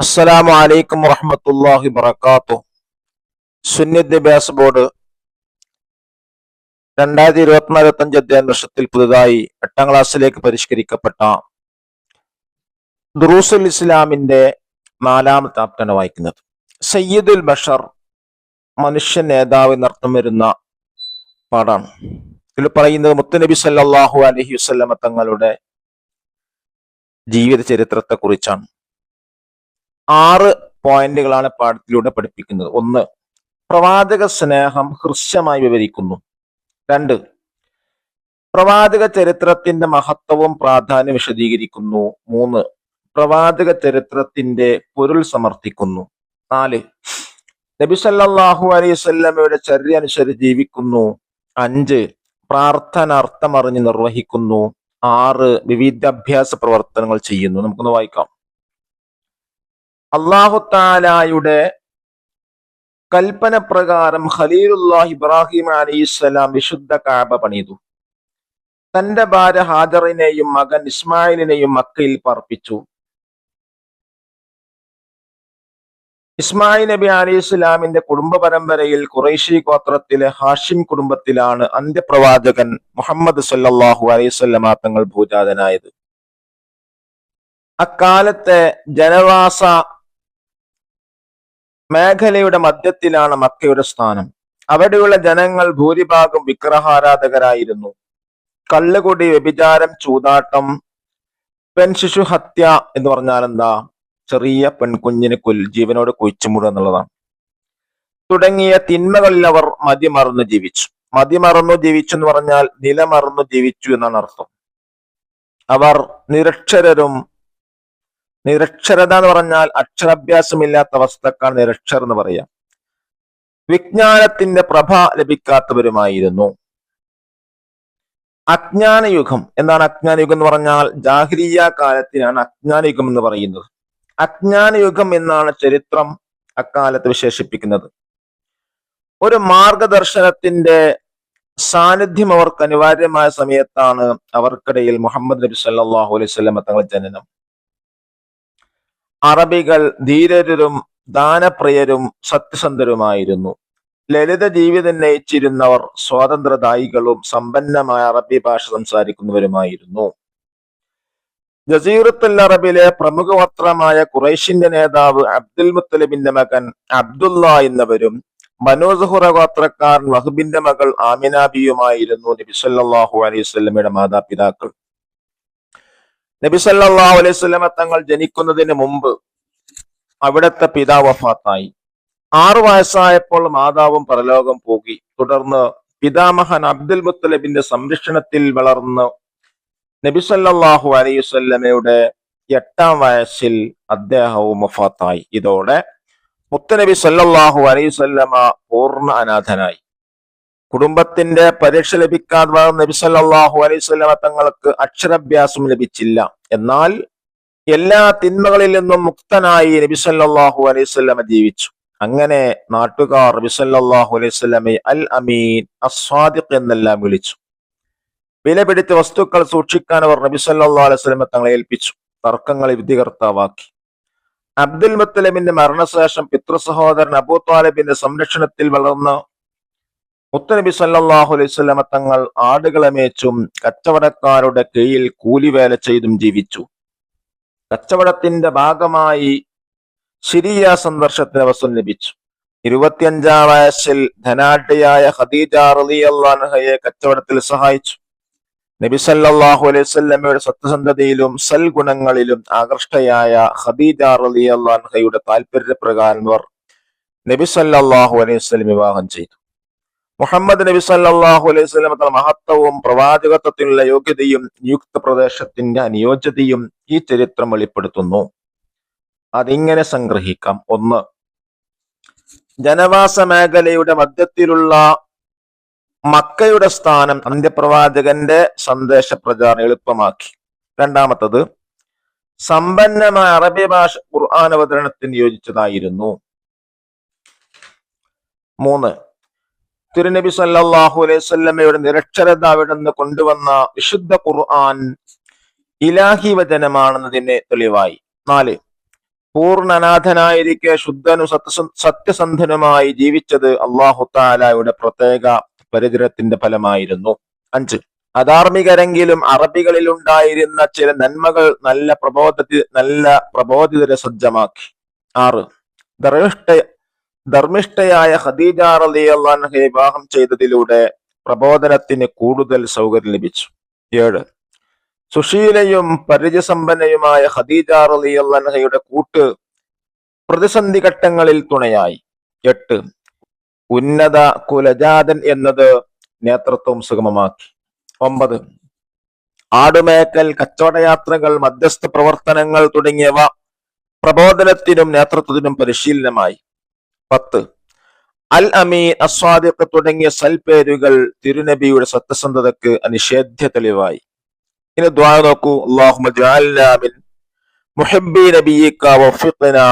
അസ്സലാമു അലൈക്കും വറഹമത്തല്ലാഹി വബറകാത്തു. സുന്നി വിദ്യാഭ്യാസ ബോർഡ് രണ്ടായിരത്തി ഇരുപത്തിനാല് ഇരുപത്തഞ്ച് അധ്യയന വർഷത്തിൽ പുതുതായി എട്ടാം ക്ലാസ്സിലേക്ക് പരിഷ്കരിക്കപ്പെട്ട ദുറൂസുൽ ഇസ്ലാമിന്റെ നാലാമത്തെ ആപ്റ്റാണ് വായിക്കുന്നത്. സയ്യിദുൽ ബഷർ മനുഷ്യ നേതാവ് എന്നർത്ഥം വരുന്ന പാടാണ് ഇതിൽ പറയുന്നത് മുത്തുനബി സല്ലാഹു അലഹി വസല്ലമ തങ്ങളുടെ ജീവിത ചരിത്രത്തെ കുറിച്ചാണ് ആറ് പോയിന്റുകളാണ് പാഠത്തിലൂടെ പഠിപ്പിക്കുന്നത്. ഒന്ന് പ്രവാചക സ്നേഹം ഹൃസ്യമായി വിവരിക്കുന്നു. രണ്ട് പ്രവാചക ചരിത്രത്തിന്റെ മഹത്വവും പ്രാധാന്യം വിശദീകരിക്കുന്നു. മൂന്ന് പ്രവാചക ചരിത്രത്തിന്റെ പൊരുൾ സമർത്ഥിക്കുന്നു. നാല് നബിസല്ലാഹു വസല്ലമയുടെ ചര്യ അനുസരിച്ച് ജീവിക്കുന്നു. അഞ്ച് പ്രാർത്ഥന അർത്ഥമറിഞ്ഞ് നിർവഹിക്കുന്നു. ആറ് വിവിധ അഭ്യാസ പ്രവർത്തനങ്ങൾ ചെയ്യുന്നു. നമുക്കൊന്ന് വായിക്കാം. അള്ളാഹു താലായുടെ കൽപ്പന പ്രകാരം ഖലീലുല്ലാഹ് ഇബ്രാഹിം അലൈഹിസ്സലാം വിശുദ്ധ കാബ പണിതു. തന്റെ ഭാര്യ ഹാജറിനെയും മകൻ ഇസ്മായിലിനെയും മക്കയിൽ പാർപ്പിച്ചു. ഇസ്മായിൽ നബി അലൈഹി ഇസ്ലാമിന്റെ കുടുംബ പരമ്പരയിൽ ഖുറൈശി ഗോത്രത്തിലെ ഹാഷിം കുടുംബത്തിലാണ് അന്ത്യപ്രവാചകൻ മുഹമ്മദ് സല്ലാഹു അലൈഹി തങ്ങൾ ഭൂജാതനായത്. അക്കാലത്തെ ജനവാസ മേഖലയുടെ മധ്യത്തിലാണ് മക്കയുടെ സ്ഥാനം. അവിടെയുള്ള ജനങ്ങൾ ഭൂരിഭാഗം വിഗ്രഹാരാധകരായിരുന്നു. കള്ളുകുടി വ്യഭിചാരം ചൂതാട്ടം പെൺശിശു ഹത്യ എന്ന് പറഞ്ഞാൽ എന്താ? ചെറിയ പെൺകുഞ്ഞിന് കൊൽ ജീവനോട് കുഴിച്ചുമൂടുക എന്നുള്ളതാണ്. തുടങ്ങിയ തിന്മകളിൽ അവർ മതിമറന്നു ജീവിച്ചു. മതിമറന്നു ജീവിച്ചു എന്ന് പറഞ്ഞാൽ നിലമറന്നു ജീവിച്ചു എന്നാണ് അർത്ഥം. അവർ നിരക്ഷരരും നിരക്ഷരത എന്ന് പറഞ്ഞാൽ അക്ഷരാഭ്യാസമില്ലാത്ത അവസ്ഥക്കാണ് നിരക്ഷർ എന്ന് പറയാം വിജ്ഞാനത്തിന്റെ പ്രഭ ലഭിക്കാത്തവരുമായിരുന്നു. അജ്ഞാനയുഗം. എന്താണ് അജ്ഞാനയുഗം എന്ന് പറഞ്ഞാൽ ജാഹ്രിയ കാലത്തിനാണ് അജ്ഞാനയുഗം എന്ന് പറയുന്നത്. അജ്ഞാനയുഗം എന്നാണ് ചരിത്രം അക്കാലത്ത് വിശേഷിപ്പിക്കുന്നത്. ഒരു മാർഗദർശനത്തിന്റെ സാന്നിധ്യം അവർക്ക് അനിവാര്യമായ സമയത്താണ് അവർക്കിടയിൽ മുഹമ്മദ് നബി സല്ലാഹു അലൈഹി വസല്ലം തങ്ങളുടെ ജനനം. അറബികൾ ധീരരും ദാനപ്രിയരും സത്യസന്ധരുമായിരുന്നു. ലളിത ജീവിതം നയിച്ചിരുന്നവർ സ്വാതന്ത്ര്യദായികളും സമ്പന്നമായ അറബി ഭാഷ സംസാരിക്കുന്നവരുമായിരുന്നു. ജസീറത്തുൽ അറബിലെ പ്രമുഖ പത്രമായ ഖുറൈഷിന്റെ നേതാവ് അബ്ദുൽ മുത്തലിബിന്റെ മകൻ അബ്ദുല്ല എന്നവരും മനോസുഹുറ ഗോത്രക്കാരൻ വഹബിന്റെ മകൾ ആമിനാബിയുമായിരുന്നു നബി സല്ലല്ലാഹു അലൈഹി വസല്ലമയുടെ മാതാപിതാക്കൾ. നബി സല്ലല്ലാഹു അലൈഹി വസല്ലമ തങ്ങൾ ജനിക്കുന്നതിന് മുമ്പ് അവിടുത്തെ പിതാവ് വഫാത്തായി. ആറു വയസ്സായപ്പോൾ മാതാവും പരലോകം പോകി തുടർന്ന് പിതാമഹൻ അബ്ദുൽ മുത്തലബിന്റെ സംരക്ഷണത്തിൽ വളർന്ന് നബിസല്ലാഹു അലൈവല്ലമയുടെ എട്ടാം വയസ്സിൽ അദ്ദേഹവും വഫാത്തായി. ഇതോടെ മുത്തനബി സല്ലാഹു അലൈഹി വസല്ലമ പൂർണ അനാഥനായി. കുടുംബത്തിന്റെ പരീക്ഷ ലഭിക്കാതെ വളർന്ന നബി സല്ലല്ലാഹു അലൈഹി വസല്ലമ തങ്ങൾക്ക് അക്ഷരാഭ്യാസം ലഭിച്ചില്ല. എന്നാൽ എല്ലാ തിന്മകളിൽ നിന്നും മുക്തനായി നബി സല്ലല്ലാഹു അലൈഹി വസല്ലമ ജീവിച്ചു. അങ്ങനെ നാട്ടുകാർ നബിസല്ലാഹു വസല്ലമയെ അൽ അമീൻ അസ്വാദിഖ് എന്നെല്ലാം വിളിച്ചു. വില പിടിച്ച വസ്തുക്കൾ സൂക്ഷിക്കാൻ അവർ നബി സല്ലല്ലാഹു അലൈഹി വസല്ലമ തങ്ങളെ ഏൽപ്പിച്ചു. തർക്കങ്ങളെ വിധികർത്താവാക്കി. അബ്ദുൽ മുത്തലിമിന്റെ മരണശേഷം പിതൃ സഹോദരൻ അബൂ താലിബിന്റെ സംരക്ഷണത്തിൽ വളർന്ന മുത്തനബി സല്ലാഹു അലൈഹി വസല്ലമ തങ്ങൾ ആടുകളെ മേച്ചും കച്ചവടക്കാരുടെ കീഴിൽ കൂലിവേല ചെയ്തും ജീവിച്ചു. കച്ചവടത്തിന്റെ ഭാഗമായി സിരിയ സന്ദർശത്തിന് അവസരം ലഭിച്ചു. ഇരുപത്തിയഞ്ചാം വയസ്സിൽ ധനാഢ്യയായ ഖദീജ അള്ളഹയെ കച്ചവടത്തിൽ സഹായിച്ചു. നബി സല്ലാഹു അലൈഹി വസല്ലമയുടെ സത്യസന്ധതയിലും സൽഗുണങ്ങളിലും ആകർഷ്ടയായ ഖദീജ അള്ളഹയുടെ താല്പര്യപ്രകാരം അവർ നബി സല്ലാഹു അലൈഹി വസല്ലം വിവാഹം ചെയ്തു. മുഹമ്മദ് നബി സല്ലാഹു അലൈഹി തന്റെ മഹത്വവും പ്രവാചകത്വത്തിനുള്ള യോഗ്യതയും നിയുക്ത പ്രദേശത്തിന്റെ അനുയോജ്യതയും ഈ ചരിത്രം വെളിപ്പെടുത്തുന്നു. അതിങ്ങനെ സംഗ്രഹിക്കാം. ഒന്ന് ജനവാസ മേഖലയുടെ മധ്യത്തിലുള്ള മക്കയുടെ സ്ഥാനം അന്ത്യപ്രവാചകന്റെ സന്ദേശ പ്രചാരണം എളുപ്പമാക്കി. രണ്ടാമത്തത് സമ്പന്നമായ അറബി ഭാഷ ഖുർആൻ അവതരണത്തിന് യോജിച്ചതായിരുന്നു. മൂന്ന് തിരുനബി സല്ലാഹു അലൈഹി വസല്ലമയുടെ നിരക്ഷരത നിന്ന് കൊണ്ടുവന്ന വിശുദ്ധ ഖുർആൻ ഇലാഹി വചനമാണെന്നതിന് തെളിവായി. നാല് പൂർണനാഥനായിരിക്കെ ശുദ്ധനു സത്യസ- സത്യസന്ധനുമായി ജീവിച്ചത് അള്ളാഹു താലായുടെ പ്രത്യേക പരിചരത്തിന്റെ ഫലമായിരുന്നു. അഞ്ച് അധാർമികരെങ്കിലും അറബികളിൽ ഉണ്ടായിരുന്ന ചില നന്മകൾ നല്ല പ്രബോധത്തി നല്ല പ്രബോധിതരെ സജ്ജമാക്കി. ആറ് ധർമ്മിഷ്ഠ ധർമ്മിഷ്ഠയായ ഖദീജ റളിയല്ലാഹുഅൻഹയെ വിവാഹം ചെയ്തതിലൂടെ പ്രബോധനത്തിന് കൂടുതൽ സൗകര്യം ലഭിച്ചു. ഏഴ്. സുശീലയും പരിചയസമ്പന്നയുമായ ഖദീജ റളിയല്ലാഹുഅൻഹയുടെ കൂട്ട് പ്രതിസന്ധി ഘട്ടങ്ങളിൽ തുണയായി. എട്ട്. ഉന്നത കുലജാതൻ എന്നത് നേതൃത്വം സുഗമമാക്കി. ഒമ്പത്. ആടുമേക്കൽ കച്ചവടയാത്രകൾ മധ്യസ്ഥ പ്രവർത്തനങ്ങൾ തുടങ്ങിയവ പ്രബോധനത്തിനും നേതൃത്വത്തിനും പരിശീലനമായി. പത്ത്. അൽ അമീൻ അസ്വാദിഖ് തുടങ്ങിയ സൽപേരുകൾ തിരുനബിയുടെ സത്യസന്ധതക്ക് അനിഷേധ്യ തെളിവായി. ഇനി ദ്വാ നോക്കൂ. അല്ലാഹുമ്മ ജഅൽനാ മിൻ മുഹിബ്ബി നബിയിക വഫിഖ്നാ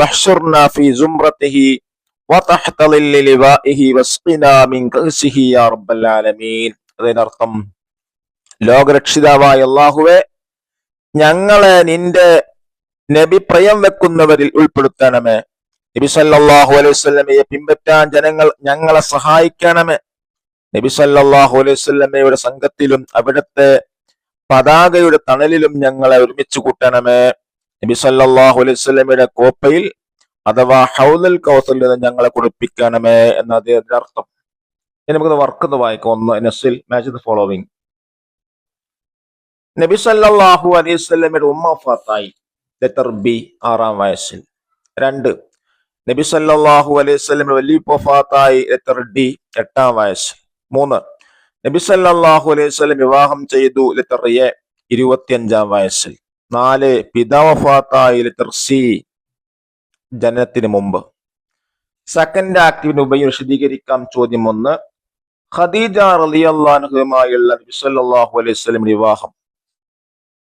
വഹ്ശുർനാ ഫീ സുംറത്തിഹി വതഹ്ത ളില്ലി ലിവാഇഹി വസ്ഖിനാ മിൻ കഅസിഹി യാ റബ്ബൽ ആലമീൻ. അതിനർത്ഥം ലോകരക്ഷിതാവായ അള്ളാഹുവെ ഞങ്ങളെ നിന്റെ നബി പ്രയം വെക്കുന്നവരിൽ ഉൾപ്പെടുത്തണമേ. നബി സല്ലല്ലാഹു അലൈഹി സ്വല്ലമയെ പിൻപറ്റാൻ ജനങ്ങൾ ഞങ്ങളെ സഹായിക്കണമേ. നബിസല്ലാഹു അലൈഹി വസല്ലമയുടെ സംഘത്തിലും അവിടുത്തെ പതാകയുടെ തണലിലും ഞങ്ങളെ ഒരുമിച്ച് കൂട്ടണമേ. നബിസല്ലാഹു അലൈഹി വസല്ലമയുടെ കോപ്പയിൽ അഥവാ ഹൗലൽ കൗസലിൽ നിന്ന് ഞങ്ങളെ കുടിപ്പിക്കണമേ എന്ന അതിന്റെ അർത്ഥം. ഇനി നമുക്ക് വർക്ക് വായിക്കാം. ഒന്ന് നസിൽ മാച്ച് ദ ഫോളോവിങ് നബി സല്ലല്ലാഹു അലൈഹി വസല്ലമയുടെ ഉമ്മ ഫാത്തായി ലെറ്റർ ബി ആറാം വയസ്സിൽ. രണ്ട് നബി സല്ലാഹു അലൈഹി വലിയ പൊഫാത്തായി ലെറ്റർ ഡി എട്ടാം വയസ്സ്. മൂന്ന്. നബി സല്ലാഹു അലൈഹി വിവാഹം ചെയ്തു ലെറ്റർ എ ഇരുപത്തിയഞ്ചാം വയസ്സിൽ. നാല് പിതാ വഫാത്തായി ലെറ്റർ സി ജനനത്തിന് മുമ്പ്. സെക്കൻഡ് ആക്ടിവിന് ഉപയോഗം വിശദീകരിക്കാം. ചോദ്യം ഒന്ന്. ഖദീജ റളിയല്ലാഹുമായുള്ള നബി സല്ലാഹു അലൈഹി വസല്ലം വിവാഹം.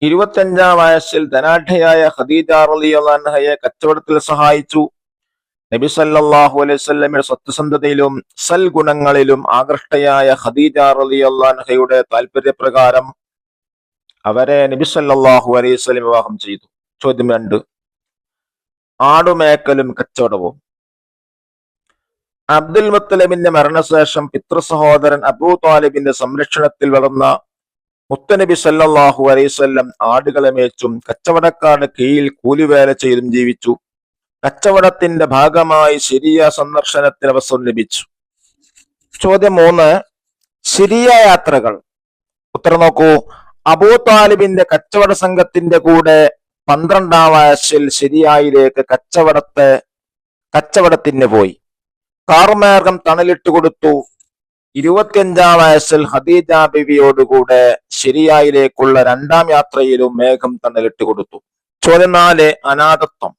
ഇരുപത്തിയഞ്ചാം വയസ്സിൽ ധനാഢ്യയായ ഖദീജ റളിയല്ലാഹയെ കച്ചവടത്തിൽ സഹായിച്ചു. നബി സല്ലല്ലാഹു അലൈഹി വസല്ലമയുടെ സത്യസന്ധതയിലും സൽഗുണങ്ങളിലും ആകൃഷ്ടയായ ഖദീജ അള്ളാൻഹയുടെ താല്പര്യപ്രകാരം അവരെ നബി സല്ലല്ലാഹു അലൈഹി വസല്ലം വിവാഹം ചെയ്തു. ചോദ്യം രണ്ട്. ആടുമേക്കലും കച്ചവടവും. അബ്ദുൽ മുത്തലിബിന്റെ മരണശേഷം പിതൃ സഹോദരൻ അബൂ താലിബിന്റെ സംരക്ഷണത്തിൽ വളർന്ന മുത്തനബി സല്ലാഹു അലൈഹി വസല്ലം ആടുകളെ മേച്ചും കച്ചവടക്കാരുടെ കീഴിൽ കൂലിവേല ചെയ്തും ജീവിച്ചു. കച്ചവടത്തിന്റെ ഭാഗമായി ശരിയ സന്ദർശനത്തിന് അവസരം ലഭിച്ചു. ചോദ്യം മൂന്ന് ശരിയ യാത്രകൾ. ഉത്തരം നോക്കൂ. അബൂ താലിബിന്റെ കച്ചവട സംഘത്തിന്റെ കൂടെ പന്ത്രണ്ടാം വയസ്സിൽ ശരിയായിലേക്ക് കച്ചവടത്തെ കച്ചവടത്തിന് പോയി. കാർമാർഗം തണലിട്ട് കൊടുത്തു. ഇരുപത്തിയഞ്ചാം വയസ്സിൽ ഹദീജ ബിവിയോടുകൂടെ ശരിയായിലേക്കുള്ള രണ്ടാം യാത്രയിലും മേഘം തണലിട്ട് കൊടുത്തു. ചോദ്യം നാല് അനാഥത്വം.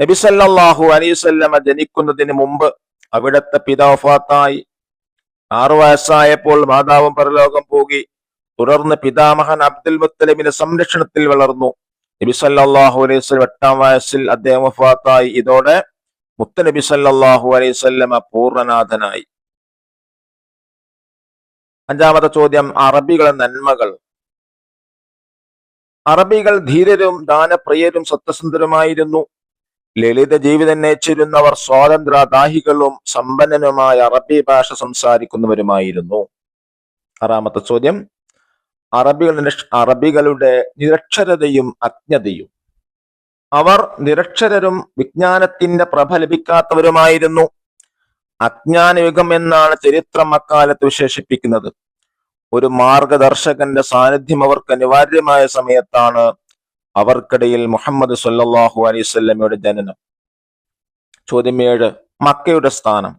നബി സല്ലല്ലാഹു അലൈഹി വസല്ലമ ജനിക്കുന്നതിന് മുമ്പ് അവിടത്തെ പിതാഫാത്തായി ആറു വയസ്സായപ്പോൾ മാതാവും പരലോകം പോകി. തുടർന്ന് പിതാമഹൻ അബ്ദുൽ മുത്തലിമിന്റെ സംരക്ഷണത്തിൽ വളർന്നു. നബി സല്ലല്ലാഹു അലൈഹി എട്ടാം വയസ്സിൽ അദ്ദേഹം വഫാത്തായി. ഇതോടെ മുത്തനബി സല്ലല്ലാഹു അലൈഹി വസല്ലമ പൂർണനാഥനായി അഞ്ചാമത്തെ ചോദ്യം അറബികളെ നന്മകൾ. അറബികൾ ധീരരും ദാനപ്രിയരും സത്യസന്ധരുമായിരുന്നു. ലളിത ജീവിതം നയിച്ചിരുന്നവർ സ്വാതന്ത്ര്യദാഹികളും സമ്പന്നനുമായ അറബി ഭാഷ സംസാരിക്കുന്നവരുമായിരുന്നു. ആറാമത്തെ ചോദ്യം. അറബികൾ അറബികളുടെ നിരക്ഷരതയും അജ്ഞതയും. അവർ നിരക്ഷരരും വിജ്ഞാനത്തിന്റെ പ്രഭ ലഭിക്കാത്തവരുമായിരുന്നു. അജ്ഞാനയുഗം എന്നാണ് ചരിത്രം അക്കാലത്ത് വിശേഷിപ്പിക്കുന്നത്. ഒരു മാർഗദർശകന്റെ സാന്നിധ്യം അവർക്ക് അനിവാര്യമായ സമയത്താണ് അവർക്കിടയിൽ മുഹമ്മദ് സല്ലാഹു അലൈഹി വസല്ലമയുടെ ജനനം. ചോദ്യം ഏഴ് മക്കയുടെ സ്ഥാനം.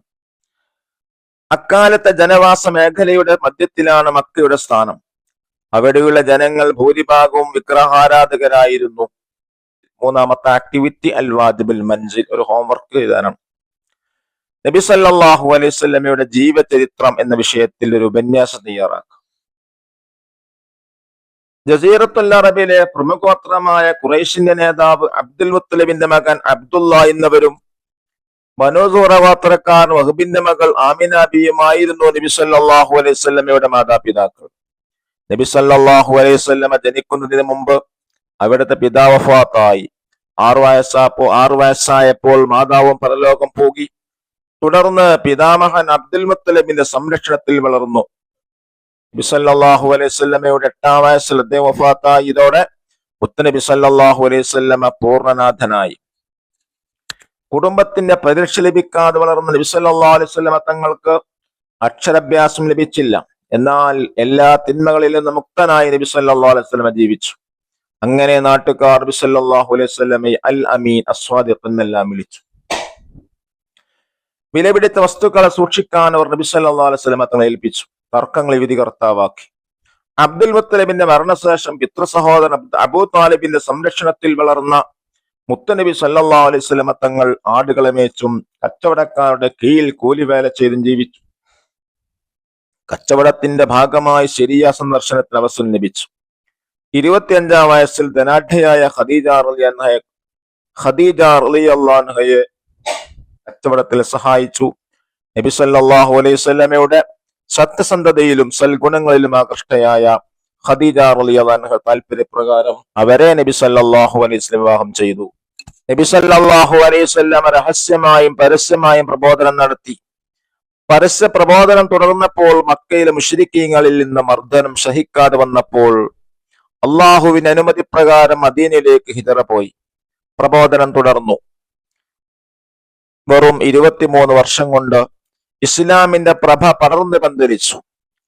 അക്കാലത്തെ ജനവാസ മേഖലയുടെ മധ്യത്തിലാണ് മക്കയുടെ സ്ഥാനം. അവിടെയുള്ള ജനങ്ങൾ ഭൂരിഭാഗവും വിഗ്രഹാരാധകരായിരുന്നു. മൂന്നാമത്തെ ആക്ടിവിറ്റി അൽ വാജിബിൽ മൻസിൽ ഒരു ഹോംവർക്ക് എഴുതാനാണ്. നബി സല്ലല്ലാഹു അലൈഹി വസല്ലമയുടെ ജീവചരിത്രം എന്ന വിഷയത്തിൽ ഒരു ഉപന്യാസം തയ്യാറാക്കുക. ജസീറത്തുൽ അറബിലെ പ്രമുഖോത്രമായ ഖുറൈഷിന്റെ നേതാവ് അബ്ദുൽ മുത്തലിബിന്റെ മകൻ അബ്ദുള്ള എന്നിവരും മനോസൂറ വഹബിന്റെ മകൾ ആമിനാബിയുമായിരുന്നു നബി സല്ലല്ലാഹു അലൈഹി വസല്ലമയുടെ മാതാപിതാക്കൾ. നബി സല്ലല്ലാഹു അലൈഹി വസല്ലമ ജനിക്കുന്നതിന് മുമ്പ് അവിടുത്തെ പിതാവ് ഫാത്തായി ആറു വയസ്സാപ്പോ ആറു വയസ്സായപ്പോൾ മാതാവും പരലോകം പോകി. തുടർന്ന് പിതാമഹൻ അബ്ദുൽ മുത്തലിബിന്റെ സംരക്ഷണത്തിൽ വളർന്നു. നബി സല്ലല്ലാഹു അലൈഹി എട്ടാം വയസ്സിൽ അദ്ദേഹം വഫാത്തായി. ഇതോടെ മുത്തനബി സല്ലല്ലാഹു അലൈഹി വസല്ലമ പൂർണനാഥനായി. കുടുംബത്തിന്റെ പരിരക്ഷ ലഭിക്കാതെ വളർന്ന നബി സല്ലല്ലാഹു അലൈഹി വസല്ലമ തങ്ങൾക്ക് അക്ഷരാഭ്യാസം ലഭിച്ചില്ല. എന്നാൽ എല്ലാ തിന്മകളിൽ നിന്ന് മുക്തനായി നബി സല്ലല്ലാഹു അലൈഹി വസല്ലമ ജീവിച്ചു. അങ്ങനെ നാട്ടുകാർ നബി സല്ലല്ലാഹു അലൈഹി വസല്ലമയെ അൽ അമീൻ അസ്വാദിഖ് എന്നെല്ലാം വിളിച്ചു. വിലപിടിത്ത വസ്തുക്കളെ സൂക്ഷിക്കാൻ അവർ നബി അലൈഹി വസല്ലമ തങ്ങളെ ഏൽപ്പിച്ചു. തർക്കങ്ങളെ വിധികർത്താവാക്കി അബ്ദുൽ മുത്തലിബിന്റെ മരണശേഷം പിതൃ സഹോദരൻ അബ്ദ് അബൂ താലിബിന്റെ സംരക്ഷണത്തിൽ വളർന്ന മുത്തനബി സല്ലാ അലൈഹി വസല്ലമ തങ്ങൾ ആടുകളെ മേച്ചും കച്ചവടക്കാരുടെ കീഴിൽ കൂലിവേല ചെയ്തും ജീവിച്ചു. കച്ചവടത്തിന്റെ ഭാഗമായി ശരിയ സന്ദർശനത്തിന് അവസരം ലഭിച്ചു. ഇരുപത്തിയഞ്ചാം വയസ്സിൽ ധനാഢ്യയായ ഖദീജ റളിയല്ലാഹു ഖദീജ റളിയല്ലാഹുയെ കച്ചവടത്തിൽ സഹായിച്ചു. നബി സല്ലാഹു അലൈഹി വസല്ലമയുടെ സത്യസന്ധതയിലും സൽഗുണങ്ങളിലും ആകൃഷ്ടയായ ഖദീജ റളിയല്ലാഹു താല്പര്യപ്രകാരം അവരെ നബി സല്ലാഹു അലൈഹി വിവാഹം ചെയ്തു. നബി സല്ലാഹു അലൈഹി രഹസ്യമായും പരസ്യമായും പ്രബോധനം നടത്തി. പരസ്യ പ്രബോധനം തുടർന്നപ്പോൾ മക്കയിലെ മുഷരിക്കീങ്ങളിൽ നിന്ന് മർദ്ദനം സഹിക്കാതെ വന്നപ്പോൾ അള്ളാഹുവിന് അനുമതി പ്രകാരം മദീനയിലേക്ക് ഹിജറ പോയി. പ്രബോധനം തുടർന്നു. വെറും ഇരുപത്തിമൂന്ന് വർഷം കൊണ്ട് ഇസ്ലാമിന്റെ പ്രഭ പടർന്നു പന്തലിച്ചു.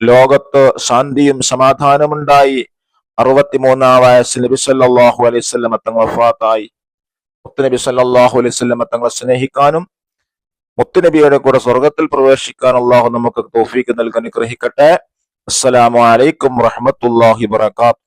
ലോകത്ത് ശാന്തിയും സമാധാനമുണ്ടായി. അറുപത്തിമൂന്നാം വയസ്സിൽ നബി സല്ലല്ലാഹു അലൈഹി തങ്ങൾ വഫാത്തായി. മുത്തുനബി സല്ലല്ലാഹു അലൈഹി വസല്ലം തങ്ങളെ സ്നേഹിക്കാനും മുത്തുനബിയുടെ കൂടെ സ്വർഗത്തിൽ പ്രവേശിക്കാൻ അള്ളാഹു നമുക്ക് തൗഫീഖ് നൽകാൻ അനുഗ്രഹിക്കട്ടെ. അസ്സലാമു അലൈക്കും റഹ്മത്തുള്ളാഹി വബറകാതുഹു